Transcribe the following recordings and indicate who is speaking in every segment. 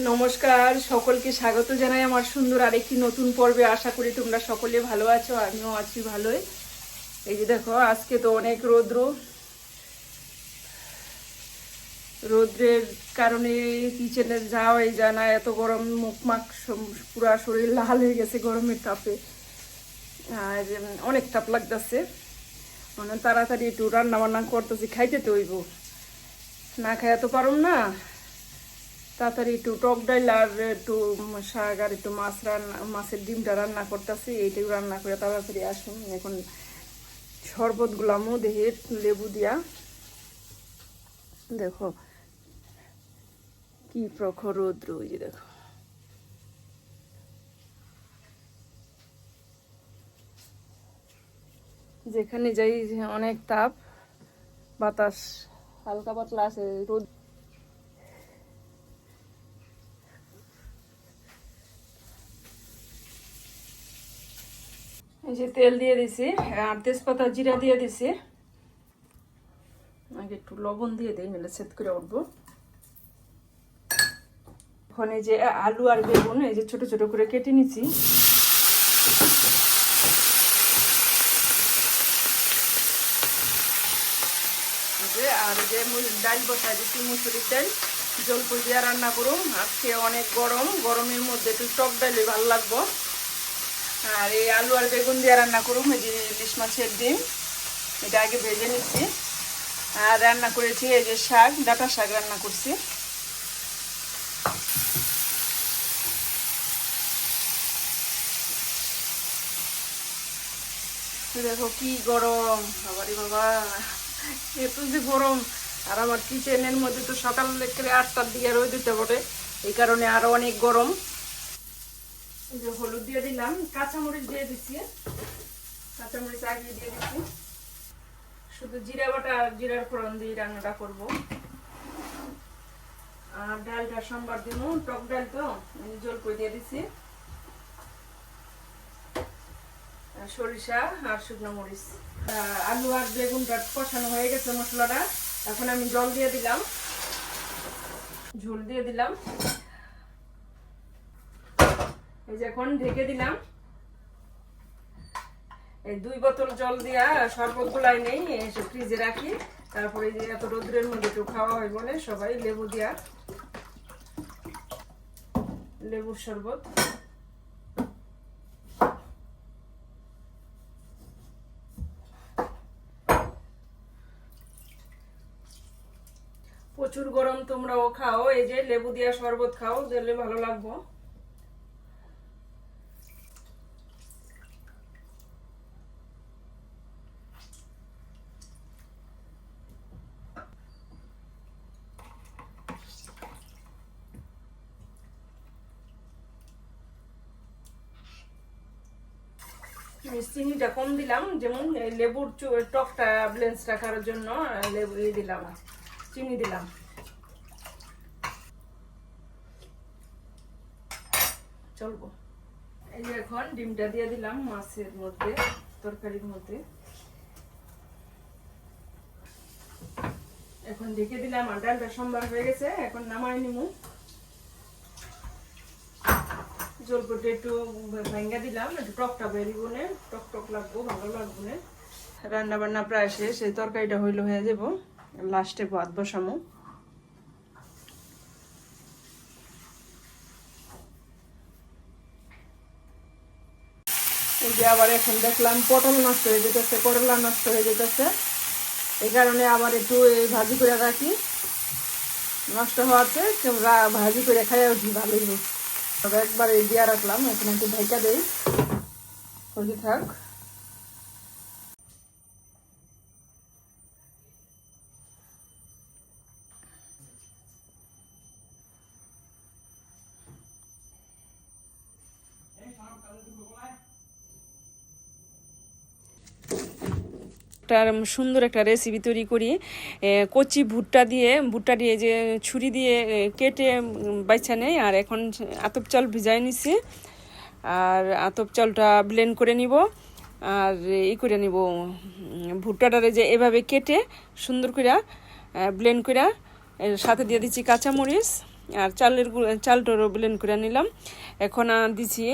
Speaker 1: নমস্কার, সকলকে স্বাগত জানাই আমার সুন্দর আরেকটি নতুন পর্বে। আশা করি তোমরা সকলে ভালো আছো, আমিও আছি ভালোই। এই যে দেখো, আজকে তো অনেক রৌদ্র। রৌদ্রের কারণে কিচেনে যাওয়াই যায় না, এত গরম মুখ মাখ সম- পুরা শরীর লাল হয়ে গেছে গরমের তাপে। আর অনেক তাপ লাগতেছে। মানে তাড়াতাড়ি একটু রান্না বান্না করতেছি, খাইতে তো হইব। না খাইয়া তো পারুম না। তাড়াতাড়ি একটু টক ডাইল আর একটু শাক আর একটু মাছ রান্না, মাছের ডিমটা রান্না করতেছি, এইটাই রান্না করে তাড়াতাড়ি আসুন। এখন শরবত গুলামও দেহে লেবু দিয়া। দেখো, কি প্রখর রৌদ্র ওই যে দেখো। যেখানে যাই অনেক তাপ, বাতাস, হালকা পাতলা আছে, রোদ এই যে তেল দিয়ে দিছি, আর তেজপাতা জিরা দিয়ে দিছি। আগে একটু লবণ দিয়ে দিই মেলে সেট করে উঠবো। ওখানে যে আলু আর বেগুন, এই যে ছোট ছোট করে কেটে নিছি। এই আর যে ডাল বসা দিচ্ছি মুসুরির ডাল। জল দিয়ে রান্না করুন আজকে অনেক গরম, গরমের মধ্যে একটু টক ডালে ভালো লাগবো। আর এই আলু আর বেগুন দিয়ে রান্না করুম এই যে ইলিশ মাছের ডিম, এটা আগে ভেজে নিচ্ছি। আর রান্না করেছি এই যে শাক, ডাটা শাক রান্না করছি। দেখো কি গরম, বাবারি বাবা, এত যে গরম। আর আমার কিচেনের মধ্যে তো সকাল আটটার দিকে রোদ দিতে পারে এই কারণে আরও অনেক গরম। যে হলুদ দিয়ে দিলাম, কাঁচামরিচ দিয়ে দিচ্ছি কাঁচামরিচ আগে দিয়ে দিচ্ছি শুধু জিরা বাটা, জিরার ফোড়ন দিয়ে রান্নাটা করব। আর ডালটা সোমবার দিন টক ডাল তো জল করে দিয়ে দিচ্ছি সরিষা আর শুকনো মরিচ। আলু আর বেগুনটা কষানো হয়ে গেছে মশলাটা। এখন আমি জল দিয়ে দিলাম। ঝোল দিয়ে দিলাম। এই যে এখন ঢেকে দিলাম। এই দুই বোতল জল দিয়া শরবত গুলাই নেই ফ্রিজে রাখি। তারপরে যে এত রোদ্রের মধ্যে একটু খাওয়া হয় বলে সবাই লেবু দিয়া লেবুর শরবত। প্রচুর গরম তোমরাও খাও, এই যে লেবু দিয়া শরবত খাও দিলে ভালো লাগবো। চিনিটা কম দিলাম, যেমন লেবুর টকটা ব্লেন্স রাখার জন্য লেবু ই দিলাম, চিনি দিলাম। চলবো। এই যে এখন ডিমটা দিয়ে দিলাম মাছের মধ্যে, তরকারির মধ্যে। এখন ঢেকে দিলাম ডালটা সম্বার হয়ে গেছে, এখন নামাই নিমু। জল করতে একটু ভেঙ্গা দিলাম, একটু টকটা বেরিয়ে বনে টক টক লাগবো, ভালো লাগবো না। রান্না বান্না প্রায় শেষ, এই তরকারিটা হইল হয়ে যাব। লাস্টে ভাত বসামো। এই যে আবার এখন দেখলাম পটল নষ্ট হয়ে যেতেছে, করলা নষ্ট হয়ে যেতেছে। এই কারণে আবার একটু এই ভাজি করে রাখি। নষ্ট হওয়াতে ভাজি করে খাইয়া উঠি, ভালোই একবার এই দিয়া রাখলাম এখন একটু ঢেকে দেই। হলি থাক। একটা সুন্দর একটা রেসিপি তৈরি করি। কচি ভুট্টা দিয়ে ভুট্টা দিয়ে যে ছুরি দিয়ে কেটে বাইছা নেই, আর এখন আতপ চাল ভিজাই নিছি। আর আতপ চালটা ব্লেন্ড করে নিব, আর ই করে নিব ভুট্টাটারে যে এভাবে কেটে সুন্দর করে ব্লেন্ড করে সাথে দিয়ে দিচ্ছি কাঁচামরিচ, আর চালের গুঁড়া চালটারও ব্লেন্ড করে নিলাম। এখন দিছি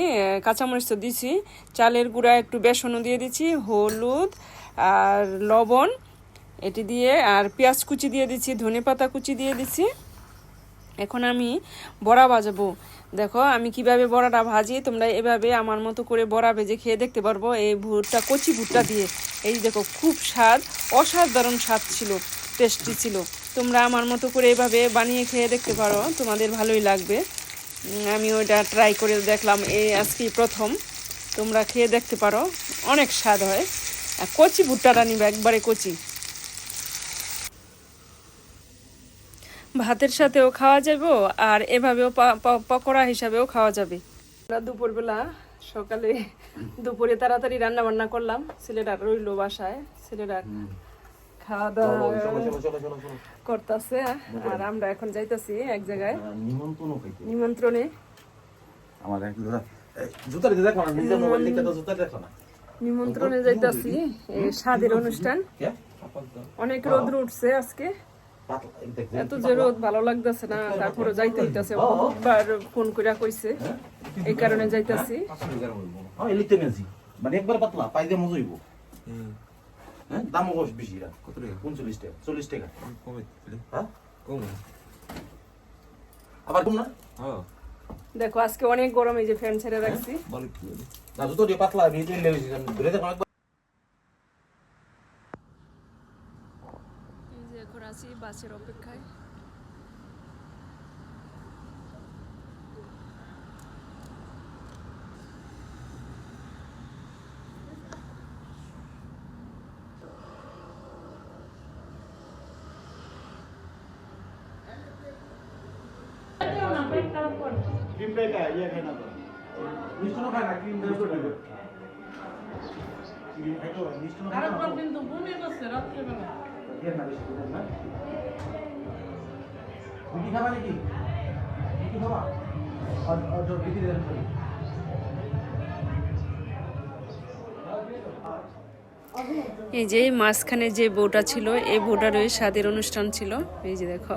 Speaker 1: কাঁচামরিচ তো দিছি, চালের গুঁড়া একটু বেসনও দিয়ে দিচ্ছি হলুদ আর লবণ, এটি দিয়ে, আর পেঁয়াজ কুচি দিয়ে দিচ্ছি, ধনে পাতা কুচি দিয়ে দিচ্ছি। এখন আমি বড়া ভাজবো। দেখো, আমি কীভাবে বড়াটা ভাজি, তোমরা এভাবে আমার মতো করে বড়া ভেজে খেয়ে দেখতে পারব এই ভুট্টা, কচি ভুট্টা দিয়ে। এই দেখো, খুব স্বাদ, অসাধারণ স্বাদ ছিল টেস্টি ছিল। তোমরা আমার মতো করে এভাবে বানিয়ে খেয়ে দেখতে পারো, তোমাদের ভালোই লাগবে। আমি ওইটা ট্রাই করে দেখলাম, এই আজকেই প্রথম। তোমরা খেয়ে দেখতে পারো, অনেক স্বাদ হয়। কচি ভুট্টাটা নিবে একবারে কচি। ভাতের সাথেও খাওয়া যাবে আর এভাবেও পকোড়া হিসাবেও খাওয়া যাবে। দুপুরবেলা সকালে দুপুরে তাড়াতাড়ি রান্না বান্না করলাম ছেলেরা রইল বাসায় ছেলেরা খাওয়া দাওয়া করতেছে আর আমরা এখন যাইতাছি এক জায়গায়।
Speaker 2: নিমন্ত্রণে। আমার এক জুতা এই, জুতা দিতে দেখো না নিজের মোবাইল তো জুতা দেখো না।
Speaker 1: নিমন্ত্রণে যাইতাছি স্বাদের অনুষ্ঠান। অনেক রোদ উঠছে আজকে। এত যে রোদ ভালো লাগতেছে না তারপরে যাইতে হইতাছে বহুতবার ফোন করে কইছে এই কারণে যাইতাছি।
Speaker 2: আমি মানে একবার পাতলা পাই দিয়ে মজা হইব হ্যাঁ বেশি
Speaker 3: কত টাকা?
Speaker 2: পঞ্চল্লিশ টাকা চল্লিশ টাকা।
Speaker 3: কমে।
Speaker 2: হ্যাঁ?
Speaker 3: কমে।
Speaker 2: আবার কম না?
Speaker 3: হ্যাঁ।
Speaker 1: দেখো আজকে অনেক গরম এই যে ফ্যান ছেড়ে রাখছি।
Speaker 2: না জুতো দিয়ে পাতলা আমি দিয়ে ধরে
Speaker 1: যে এখন আছি বাসের অপেক্ষায়।
Speaker 2: মিষ্টান্ন খায় না ক্রিম দিয়ে করে ক্রিম খাইতো মিষ্টান্ন খায় না
Speaker 4: কিন্তু বমি করছে রাত্রেবেলা।
Speaker 2: দিয়ে না বেশি করে না? রুটি খাবা নাকি? রুটি খাবা? আর আর রুটি দেন
Speaker 1: এই যে মাঝখানে যে বউটা ছিল এই বউটার ওই স্বাদের অনুষ্ঠান ছিল। এই যে দেখো।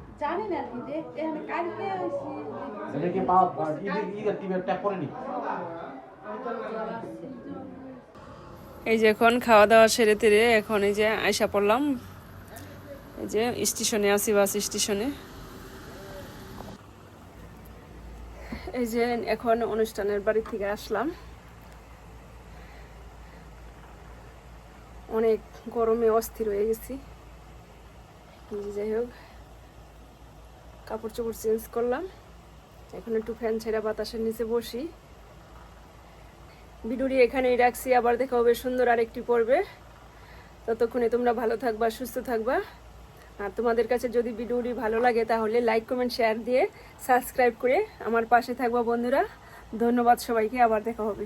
Speaker 4: জানি না কি এখানে কালকে হইছি
Speaker 2: এটাকে পা ইদে ইদে টিভি ট্যাপ করে নি।
Speaker 1: এই যে এখন খাওয়া দাওয়া সেরে তেরে এখন এই যে আয়সা পড়লাম। এই যে স্টেশনে আছি বাস স্টেশনে। এই যে এখন অনুষ্ঠানের বাড়ি থেকে আসলাম। অনেক গরমে অস্থির হয়ে গেছি। যাই হোক। কাপড় চোপড় চেঞ্জ করলাম। এখন একটু ফ্যান ছেড়া বাতাসের নিচে বসি। ভিডিওটি এখানেই রাখছি, আবার দেখা হবে সুন্দর আরেকটি পর্বে। ততক্ষণে তোমরা ভালো থাকবা, সুস্থ থাকবা। আর তোমাদের কাছে যদি ভিডিওটি ভালো লাগে, তাহলে লাইক, কমেন্ট, শেয়ার দিয়ে সাবস্ক্রাইব করে আমার পাশে থাকবা বন্ধুরা। ধন্যবাদ সবাইকে, আবার দেখা হবে।